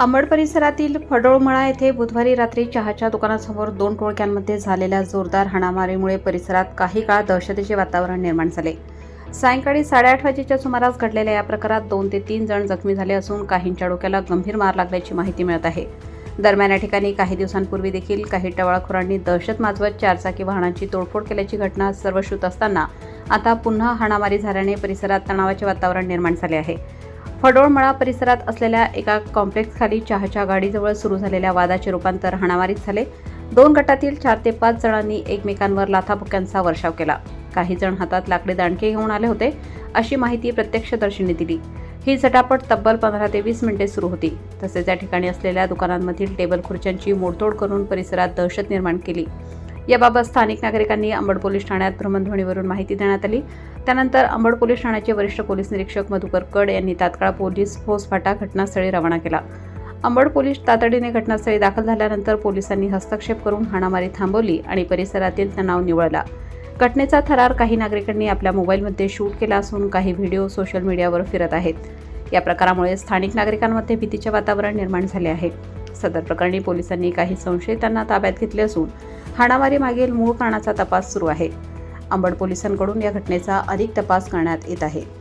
अंबड परिसरातील फडोळमळा येथे बुधवारी रात्री चहाच्या दुकानासमोर दोन टोळक्यांमध्ये झालेल्या जोरदार हाणामारीमुळे परिसरात काही काळ दहशतीचे वातावरण निर्माण झाले. सायंकाळी साडेआठ वाजेच्या सुमारास घडलेल्या या प्रकारात दोन ते तीन जण जखमी झाले असून काहींच्या डोक्याला गंभीर मार लागल्याची माहिती मिळत आहे. दरम्यान या ठिकाणी काही दिवसांपूर्वी देखील काही टवाळखोरांनी दहशत माजवत चारचाकी वाहनांची तोडफोड केल्याची घटना सर्वश्रुत असताना आता पुन्हा हाणामारी झाल्याने परिसरात तणावाचे वातावरण निर्माण झाले आहे. फडोळमळा परिसरात असलेल्या एका कॉम्प्लेक्सखाली चहाच्या गाडीजवळ सुरू झालेल्या वादाचे रूपांतर हाणामारीत झाले. दोन गटातील चार ते पाच जणांनी एकमेकांवर लाथाबुक्यांचा वर्षाव केला. काही जण हातात लाकडी दांडके घेऊन आले होते अशी माहिती प्रत्यक्षदर्शींनी दिली. ही झटापट तब्बल पंधरा ते वीस मिनिटे सुरू होती. तसेच या ठिकाणी असलेल्या दुकानांमधील टेबल खुर्च्यांची मोडतोड करून परिसरात दहशत निर्माण केली. याबाबत स्थानिक नागरिकांनी अंबड पोलीस ठाण्यात भ्रमणध्वनीवरून माहिती देण्यात आली. त्यानंतर अंबड पोलीस ठाण्याचे वरिष्ठ पोलीस निरीक्षक मधुकर कड यांनी तात्काळ पोलीस फोसफाटा घटनास्थळी रवाना केला. अंबड पोलीस तातडीने घटनास्थळी दाखल झाल्यानंतर पोलिसांनी हस्तक्षेप करून हाणामारी थांबवली आणि परिसरातील तणाव निवळला. घटनेचा थरार काही नागरिकांनी आपल्या मोबाईलमध्ये शूट केला असून काही व्हिडिओ सोशल मीडियावर फिरत आहेत. या प्रकारामुळे स्थानिक नागरिकांमध्ये भीतीचे वातावरण निर्माण झाले आहे. सदर प्रकरणी पोलिसांनी काही संशयितांना ताब्यात घेतले असून हाणामारी मागील मूळ कारणाचा तपास सुरू आहे. अंबड पोलिसांकडून या घटनेचा अधिक तपास करण्यात येत आहे.